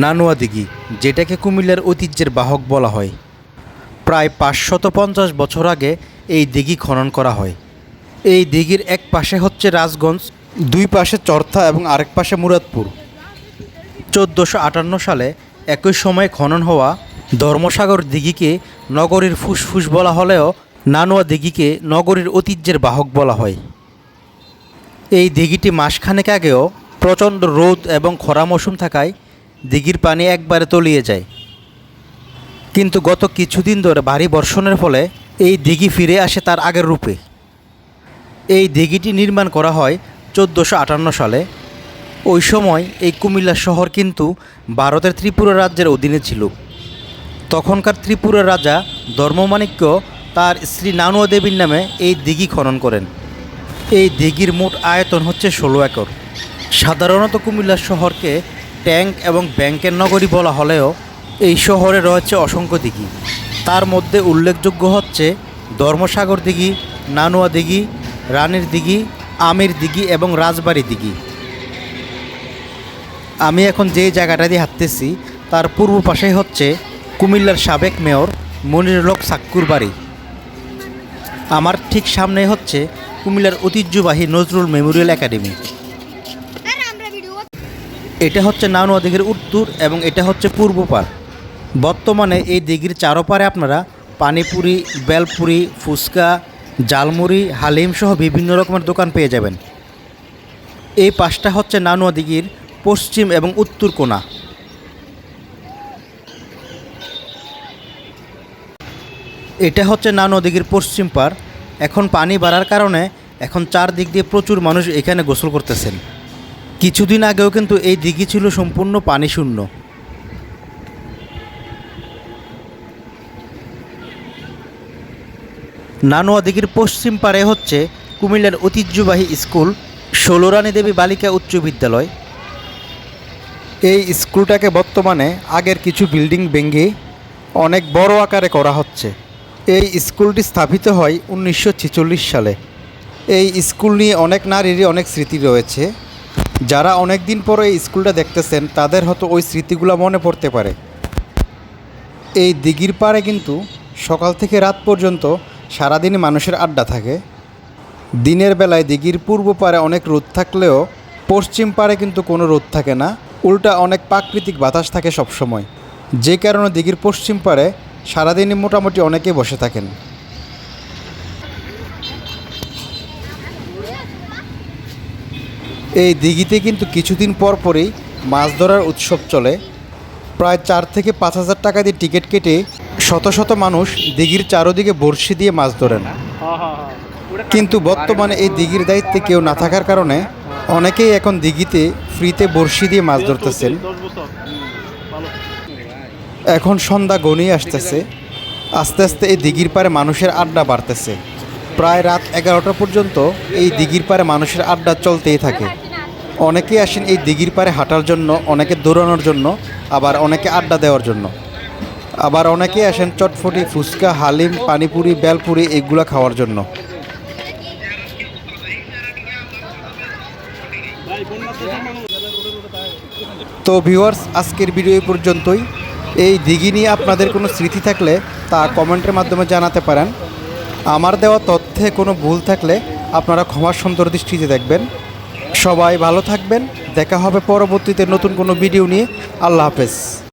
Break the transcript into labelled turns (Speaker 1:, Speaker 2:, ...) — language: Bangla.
Speaker 1: নানুয়া দিঘি, যেটাকে কুমিল্লার ঐতিহ্যের বাহক বলা হয়। প্রায় পাঁচশত পঞ্চাশ বছর আগে এই দিঘি খনন করা হয়। এই দিঘির এক পাশে হচ্ছে রাজগঞ্জ, দুই পাশে চর্থা এবং আরেক পাশে মুরাদপুর। চোদ্দোশো আটান্ন সালে একই সময়ে খনন হওয়া ধর্মসাগর দিঘিকে নগরীর ফুসফুস বলা হলেও নানুয়া দিঘিকে নগরীর ঐতিহ্যের বাহক বলা হয়। এই দিঘিটি মাসখানেক আগেও প্রচণ্ড রোদ এবং খরা মৌসুম থাকায় দিঘির পানি একবারে তলিয়ে যায়। কিন্তু গত কিছুদিন ধরে ভারী বর্ষণের ফলে এই দিঘি ফিরে আসে তার আগের রূপে। এই দিঘিটি নির্মাণ করা হয় চোদ্দোশো আটান্ন সালে। ওই সময় এই কুমিল্লা শহর কিন্তু ভারতের ত্রিপুরা রাজ্যের অধীনে ছিল। তখনকার ত্রিপুরা রাজা ধর্মমাণিক্য তার স্ত্রী নানুয়া দেবীর নামে এই দিঘি খনন করেন। এই দিঘির মোট আয়তন হচ্ছে ষোলো একর। সাধারণত কুমিল্লা শহরকে ট্যাঙ্ক এবং ব্যাংকের নগরী বলা হলেও এই শহরে রয়েছে অসংখ্য দিঘি। তার মধ্যে উল্লেখযোগ্য হচ্ছে ধর্মসাগর দিঘি, নানুয়া দিঘি রানীর দিঘি, আমির দিঘি এবং রাজবাড়ি দিঘি। আমি এখন যে জায়গাটা দিয়ে হাঁটতেছি, তার পূর্ব পাশেই হচ্ছে কুমিল্লার সাবেক মেয়র মনিরুলক সাক্কুর বাড়ি। আমার ঠিক সামনে হচ্ছে কুমিল্লার ঐতিহ্যবাহী নজরুল মেমোরিয়াল একাডেমি। এটা হচ্ছে নানুয়া দিঘির উত্তর এবং এটা হচ্ছে পূর্ব পার। বর্তমানে এই দিঘির চারোপারে আপনারা পানিপুরি, বেলপুরি, ফুচকা জালমুড়ি হালিম সহ বিভিন্ন রকমের দোকান পেয়ে যাবেন। এই পাশটা হচ্ছে নানুয়া দিঘির পশ্চিম এবং উত্তর কোণা এটা হচ্ছে নানুয়া দিঘির পশ্চিম পার। এখন পানি বাড়ার কারণে এখন চারদিক দিয়ে প্রচুর মানুষ এখানে গোসল করতেছেন। কিছুদিন আগেও কিন্তু এই দিঘি ছিল সম্পূর্ণ পানি শূন্য নানুয়া দিঘির পশ্চিম পারে হচ্ছে কুমিল্লার ঐতিহ্যবাহী স্কুল, ষোলোরানী দেবী বালিকা উচ্চ বিদ্যালয়। এই স্কুলটাকে বর্তমানে আগের কিছু বিল্ডিং ভেঙে অনেক বড় আকারে করা হচ্ছে। এই স্কুলটি স্থাপিত হয় উনিশশো ছেচল্লিশ সালে। এই স্কুল নিয়ে অনেক নারীরই অনেক স্মৃতি রয়েছে। যারা অনেক দিন পর এই স্কুলটা দেখতেছেন, তাদের হয়তো ওই স্মৃতিগুলো মনে পড়তে পারে। এই দিঘির পাড়ে কিন্তু সকাল থেকে রাত পর্যন্ত সারাদিনই মানুষের আড্ডা থাকে। দিনের বেলায় দিঘির পূর্ব পারে অনেক রোদ থাকলেও পশ্চিম পারে কিন্তু কোনো রোদ থাকে না। উল্টা অনেক প্রাকৃতিক বাতাস থাকে সবসময়। যে কারণে দিঘির পশ্চিম পারে সারাদিনই মোটামুটি অনেকে বসে থাকেন। এই দিঘিতে কিন্তু কিছুদিন পর পরেই মাছ ধরার উৎসব চলে। প্রায় চার থেকে পাঁচ হাজার টাকা দিয়ে টিকিট কেটে শত শত মানুষ দিঘির চারোদিকে বড়শি দিয়ে মাছ ধরেন। কিন্তু বর্তমানে এই দিঘির দায়িত্বে কেউ না থাকার কারণে অনেকেই এখন দিঘিতে ফ্রিতে বড়শি দিয়ে মাছ ধরতেছেন। এখন সন্ধ্যা গনিয়ে আসতেছে। আস্তে আস্তে এই দিঘির পারে মানুষের আড্ডা বাড়তেছে। প্রায় রাত এগারোটা পর্যন্ত এই দিঘির পারে মানুষের আড্ডা চলতেই থাকে। অনেকেই আসেন এই দিঘির পারে হাঁটার জন্য, অনেকে দৌড়ানোর জন্য, আবার অনেকে আড্ডা দেওয়ার জন্য। আবার অনেকেই আসেন চটফটি, ফুচকা, হালিম, পানিপুরি, বেলপুরি এগুলো খাওয়ার জন্য। তো ভিউয়ার্স আজকের ভিডিও পর্যন্তই। এই দিঘি নিয়ে আপনাদের কোনো স্মৃতি থাকলে তা কমেন্টের মাধ্যমে জানাতে পারেন। আমার দেওয়া তথ্যে কোনো ভুল থাকলে আপনারা ক্ষমার সুন্দর দৃষ্টিতে দেখবেন। সবাই ভালো থাকবেন। দেখা হবে পরবর্তীতে নতুন কোনো ভিডিও নিয়ে। আল্লাহ হাফেজ।